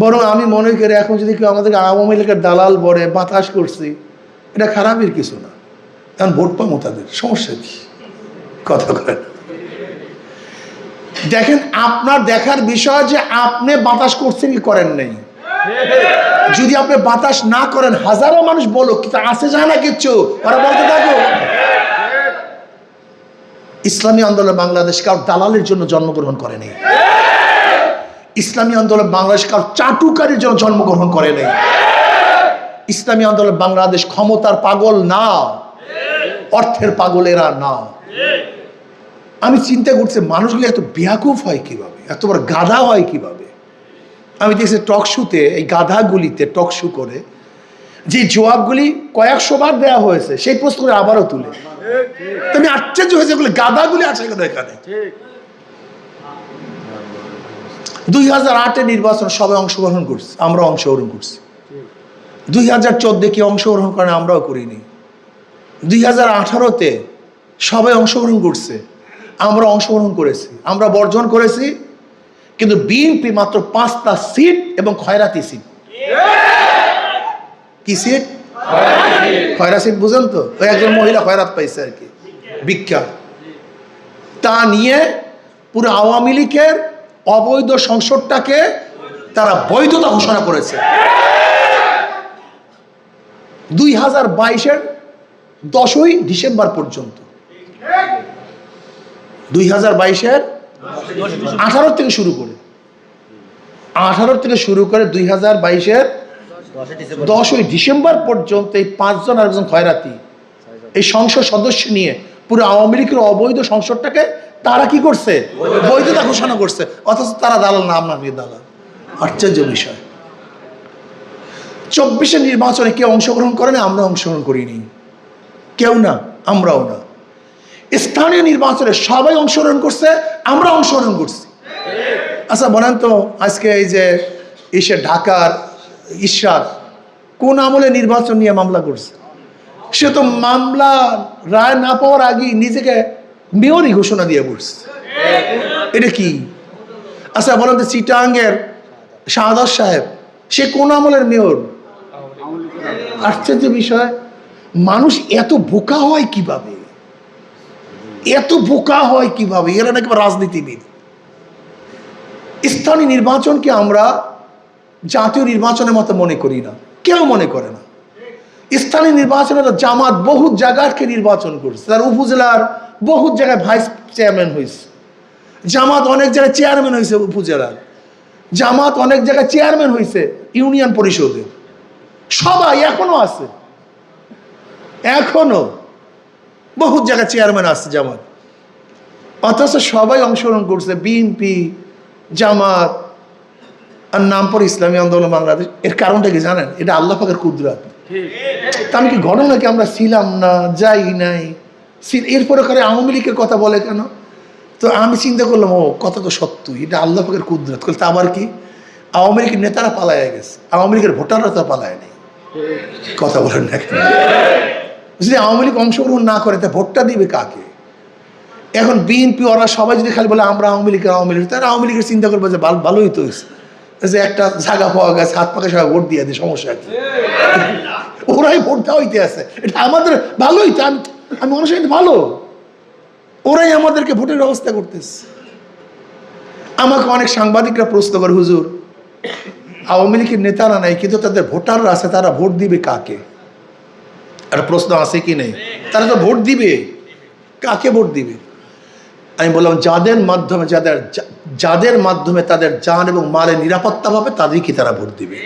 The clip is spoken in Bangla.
বরং আমি মনে করি এখন যদি কেউ আমাদেরকে আওয়ামী লীগের দালাল বলে বাতাস করছি, এটা খারাপের কিছু না। কারণ ভোট পাবো তাদের, সমস্যা কি? কথা করেন দেখেন, আপনার দেখার বিষয় যে আপনি বাতাস করছেন কি করেন নাই? যদি আপনি বাতাস না করেন, হাজারো মানুষ বলো কিন্তু আসে যায় না কিচ্ছু? ওরা বলতে থাকো ইসলামী আন্দোলন বাংলাদেশ কারও দালালের জন্য জন্মগ্রহণ করেনি। ইসলামী আন্দোলন বাংলাদেশ কারও চাটুকারের জন্য জন্মগ্রহণ করে নেই। ইসলামী আন্দোলন বাংলাদেশ ক্ষমতার পাগল না। অর্থের পাগলেরা না। আমি চিন্তা করছি, মানুষগুলি এত বেয়াকুফ হয় কীভাবে? এত বড় গাধা হয় কীভাবে? আমি দেখছি টক শুতে এই গাধাগুলিতে টক শু করে, যে জবাবগুলি কয়েকশো বার দেওয়া হয়েছে, সেই প্রশ্ন করে আবারও তুলে। তুমি আশ্চর্য হয়েছে গাধাগুলি আছে এখানে। দুই হাজার আটে নির্বাচন সবাই অংশগ্রহণ করছে আমরা অংশগ্রহণ করছি। দুই হাজার চোদ্দে কি অংশগ্রহণ করেন আমরাও করিনি। দুই হাজার আঠারোতে সবাই অংশগ্রহণ করছে, আমরা অংশগ্রহণ করেছি, আমরা বর্জন করেছি, কিন্তু বিএনপি মাত্র পাঁচটা সিট এবং খয়রাতি সিট। কি সিট? খয়রা সিট, বুঝেন তো? ওই একজন মহিলা খয়রাত পাইছে আর কি, বিখ্যাত। তা নিয়ে পুরো আওয়ামী লীগের অবৈধ সংসদটাকে তারা বৈধতা ঘোষণা করেছে। দুই হাজার বাইশের দশই ডিসেম্বর পর্যন্ত। দুই হাজার বাইশের আঠারো থেকে শুরু করে। আঠারো থেকে শুরু করে দুই হাজার বাইশের দশই ডিসেম্বর পর্যন্ত এই পাঁচজন আর একজন খয়রাতি, এই সংসদ সদস্য নিয়ে পুরো আওয়ামী লীগের অবৈধ সংসদটাকে তারা কি করছে? বৈধতা ঘোষণা করছে। অথচ তারা দালাল না আপনার দালাল। আশ্চর্য বিষয়। চব্বিশে নির্বাচনে কেউ অংশগ্রহণ করে না আমরা অংশগ্রহণ করিনি। কেউ না, আমরাও না। স্থানীয় নির্বাচনে সবাই অংশগ্রহণ করছে, আমরা অংশগ্রহণ করছি। আচ্ছা বলেন তো, আজকে এই যে ইসে ঢাকার ইশরাক কোন আমলে নির্বাচন নিয়ে মামলা করছে? সে তো মামলা, রায় না পাওয়ার আগেই নিজেকে মেয়রই ঘোষণা দিয়ে পড়ছে এটা কি? আচ্ছা বলেন তো চিটাঙ্গের শাহাদাত সাহেব, সে কোন আমলের মেয়র? আশ্চর্য বিষয়, মানুষ এত বোকা হয় কীভাবে? এত বোকা হয় কীভাবে? এরা নাকি রাজনীতিবিদ। স্থানীয় নির্বাচনকে আমরা জাতীয় নির্বাচনের মতো মনে করি না। কেউ মনে করে না। স্থানীয় নির্বাচনে তো জামাত বহু জায়গাকে নির্বাচন করছে। তার উপজেলার বহু জায়গায় ভাইস চেয়ারম্যান হয়েছে জামাত অনেক জায়গায় চেয়ারম্যান হয়েছে উপজেলার। জামাত অনেক জায়গায় চেয়ারম্যান হয়েছে ইউনিয়ন পরিষদে। সবাই এখনও আছে। এখনও বহু জায়গায় চেয়ারম্যান আছে জামাত। অথচ সবাই অংশগ্রহণ করছে। বিএনপি, জামাত আর নাম পর ইসলামী আন্দোলন বাংলাদেশ। এর কারণটা কি জানেন? এটা আল্লাহ পাকের কুদরাত। তা আমি কি ঘটনা কি আমরা ছিলাম না যাই নাই? এরপরে করে আওয়ামী লীগের কথা বলে কেন? তো আমি চিন্তা করলাম ও কথা তো সত্য এটা আল্লাহ পাকের কুদরত। করলে তা আবার কি? আওয়ামী লীগের নেতারা পালায় গেছে। আওয়ামী লীগের ভোটাররা তো পালায় নেই। কথা বলেন না কেন? যদি আওয়ামী লীগ অংশগ্রহণ না করে তা ভোটটা দিবে কাকে? এখন বিএনপি ওরা সবাই যদি খালি বলে আমরা আওয়ামী লীগের আওয়ামী লীগ তারা আওয়ামী লীগের চিন্তা করবে যে ভালো ভালোই তো হয়েছে। যে একটা জায়গা পাওয়া গেছে, হাত পাকে সবাই ভোট দিয়ে দেয়, সমস্যা কি? ওরাই ভোট দেওয়া হইতে আছে। এটা আমাদের ভালোই তো, আমি আমি মনে হয় এটা ভালো। ওরাই আমাদেরকে ভোটের ব্যবস্থা করতেছে। আমাকে অনেক সাংবাদিকরা প্রশ্ন করে, হুজুর, আওয়ামী লীগের নেতারা নাই, কিন্তু তাদের ভোটাররা আছে, তারা ভোট দিবে কাকে? একটা প্রশ্ন আছে কি নেই? তারা তো ভোট দিবে। কাকে ভোট দিবে? আমি বললাম, যাদের মাধ্যমে, যাদের যাদের মাধ্যমে তাদের যান এবং মালের নিরাপত্তা পাবে তাদেরকে তারা ভোট দিবে?